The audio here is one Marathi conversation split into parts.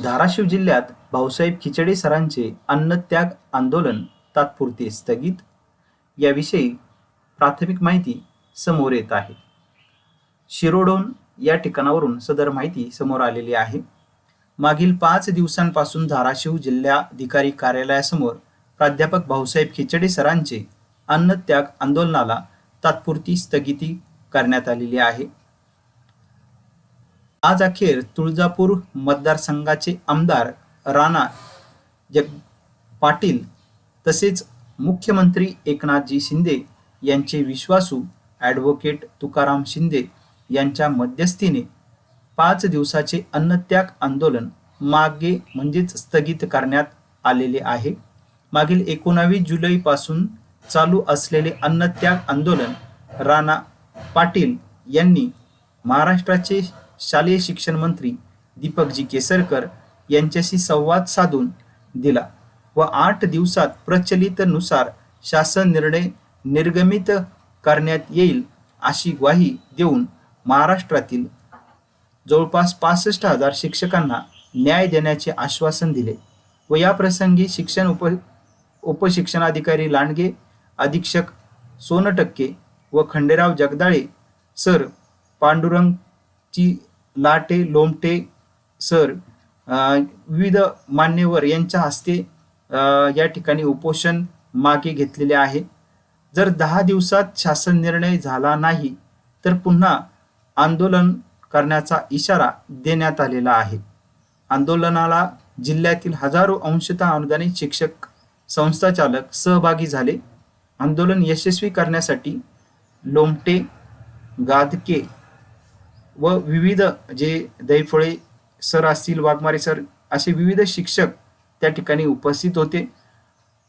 धाराशिव जिल्ह्यात भाऊसाहेब खिचडे सरांचे अन्नत्याग आंदोलन तात्पुरते स्थगित. याविषयी प्राथमिक माहिती समोर येत आहे. शिरोडोन या ठिकाणावरून सदर माहिती समोर आलेली आहे. मागील पाच दिवसांपासून धाराशिव जिल्हाधिकारी कार्यालयासमोर प्राध्यापक भाऊसाहेब खिचडे सरांचे अन्नत्याग आंदोलनाला तात्पुरती स्थगिती करण्यात आलेली आहे. आज अखेर तुळजापूर मतदारसंघाचे आमदार राणा जग पाटील तसेच मुख्यमंत्री एकनाथजी शिंदे यांचे विश्वासू ॲडव्होकेट तुकाराम शिंदे यांच्या मध्यस्थीने पाच दिवसाचे अन्नत्याग आंदोलन मागे म्हणजेच स्थगित करण्यात आलेले आहे. मागील एकोणावीस जुलैपासून चालू असलेले अन्नत्याग आंदोलन राणा पाटील यांनी महाराष्ट्राचे शालेय शिक्षण मंत्री दीपकजी केसरकर यांच्याशी संवाद साधून दिला व आठ दिवसात प्रचलितनुसार शासन निर्णय निर्गमित करण्यात येईल अशी ग्वाही देऊन महाराष्ट्रातील जवळपास पासष्ट हजार शिक्षकांना न्याय देण्याचे आश्वासन दिले व या प्रसंगी शिक्षण उप उपशिक्षणाधिकारी लांडगे अधीक्षक सोनटक्के व खंडेराव जगदाळे सर पांडुरंगची लाटे लोमटे सर विविध मान्यवर यांच्या हस्ते या ठिकाणी उपोषण मागे घेतलेले आहे. जर दहा दिवसात शासन निर्णय झाला नाही तर पुन्हा आंदोलन करण्याचा इशारा देण्यात आलेला आहे. आंदोलनाला जिल्ह्यातील हजारो अंशतः अनुदानित शिक्षक संस्थाचालक सहभागी झाले. आंदोलन यशस्वी करण्यासाठी लोमटे गादके व विविध जे दैफळे सर असतील वाघमारे सर असे विविध शिक्षक त्या ठिकाणी उपस्थित होते.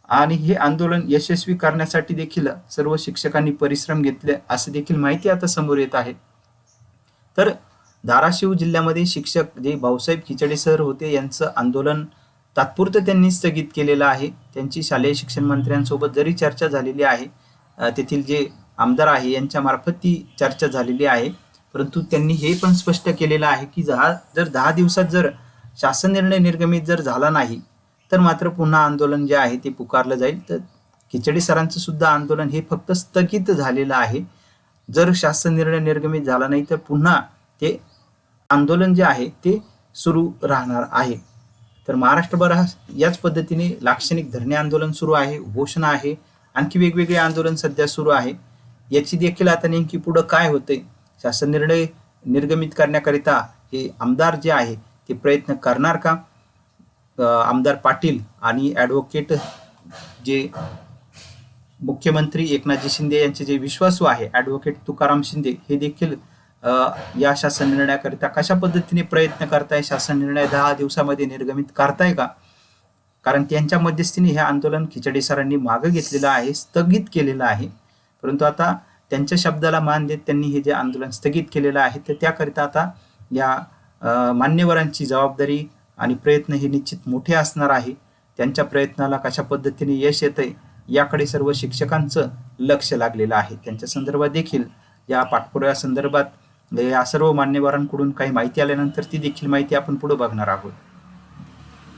आणि हे आंदोलन यशस्वी करण्यासाठी देखील सर्व शिक्षकांनी परिश्रम घेतले असे देखील माहिती आता समोर येत आहे. तर धाराशिव जिल्ह्यामध्ये शिक्षक जे भाऊसाहेब खिचडे सर होते यांचं आंदोलन तात्पुरतं त्यांनी स्थगित केलेलं आहे. त्यांची शालेय शिक्षण मंत्र्यांसोबत जरी चर्चा झालेली आहे तेथील जे आमदार आहे यांच्यामार्फत ती चर्चा झालेली आहे. परंतु त्यांनी हे पण स्पष्ट केलेलं आहे की दहा जर दहा दिवसात जर शासन निर्णय निर्गमित जर झाला नाही तर मात्र पुन्हा आंदोलन जे आहे ते पुकारलं जाईल. तर खिचडी सरांचं सुद्धा आंदोलन हे फक्त स्थगित झालेलं आहे. जर शासन निर्णय निर्गमित झाला नाही तर पुन्हा ते आंदोलन जे आहे ते सुरू राहणार आहे. तर महाराष्ट्रभर हा याच पद्धतीने लाक्षणिक धरणे आंदोलन सुरू आहे उपोषणं आहे. आणखी वेगवेगळे आंदोलन सध्या सुरू आहे. याची देखील आता नेमकी पुढं काय होते शासन निर्णय निर्गमित करण्याकरिता हे आमदार जे आहे ते प्रयत्न करणार का? आमदार पाटील आणि ॲडव्होकेट जे मुख्यमंत्री एकनाथजी शिंदे यांचे जे विश्वासू आहे ॲडव्होकेट तुकाराम शिंदे हे देखील या शासन निर्णयाकरिता कशा पद्धतीने प्रयत्न करताय? शासन निर्णय दहा दिवसामध्ये निर्गमित करताय का? कारण त्यांच्या मध्यस्थीने हे आंदोलन खिचडी सरांनी मागं घेतलेलं आहे स्थगित केलेलं आहे. परंतु आता त्यांच्या शब्दाला मान देत त्यांनी हे जे आंदोलन स्थगित केलेलं आहे तर त्याकरिता आता या मान्यवरांची जबाबदारी आणि प्रयत्न हे निश्चित मोठे असणार आहे. त्यांच्या प्रयत्नाला कशा पद्धतीने यश येतंय याकडे सर्व शिक्षकांचं लक्ष लागलेलं आहे. त्यांच्या संदर्भात देखील या पाठपुराव्या संदर्भात या सर्व मान्यवरांकडून काही माहिती आल्यानंतर ती देखील माहिती आपण पुढे बघणार आहोत.